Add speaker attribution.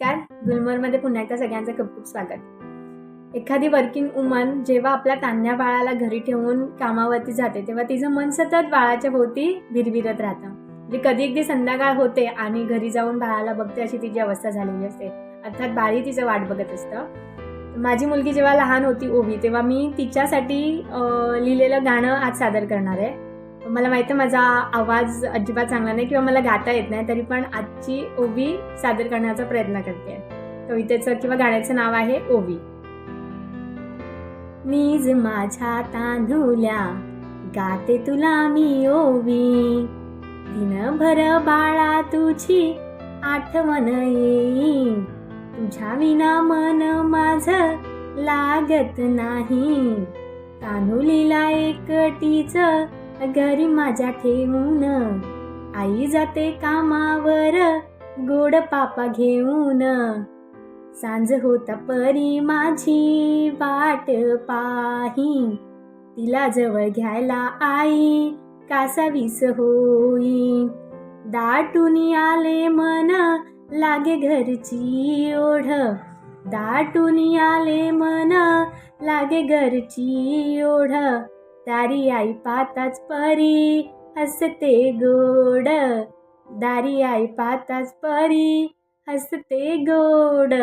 Speaker 1: नमस्कार. गुलमर्गमध्ये पुन्हा एकदा सगळ्यांचं खूप खूप स्वागत. एखादी वर्किंग वुमन जेव्हा आपल्या तान्ह्या बाळाला घरी ठेवून कामावरती जाते तेव्हा तिचं मन सतत बाळाच्या भोवती विरविरत राहतं. म्हणजे कधी एकदी संध्याकाळ होते आणि घरी जाऊन बाळाला बघते अशी तिची अवस्था झालेली असते. अर्थात बाळी तिचं वाट बघत असतं. माझी मुलगी जेव्हा लहान होती ओवी तेव्हा मी तिच्यासाठी लिहिलेलं गाणं आज सादर करणार आहे. मला माहिती आहे माझा आवाज अजिबात चांगला नाही किंवा मला गाता येत नाही तरी पण आजची ओवी सादर करण्याचा प्रयत्न करते. कवितेचं किंवा गाण्याचं नाव आहे ओवी. नीज माझ्या तांदुल्या गाते तुला मी ओवी. दिनभर बाळा तुझी आठवण येई तुझ्या विना मन माझ लागत नाही. तांदुलीला एकटीच घरी माझ्या ठेवून. आई जाते कामावर गोड पापा घेऊन. सांज होता परी माझी वाट पाही. तिला जवळ घ्यायला आई कासावीस होई. दाटून आले मन लागे घरची ओढ. दाटून आले मन लागे घरची ओढ. दारी आई पाहताच परी हसते गोड. दारी आई पाहताच परी हसते गोड.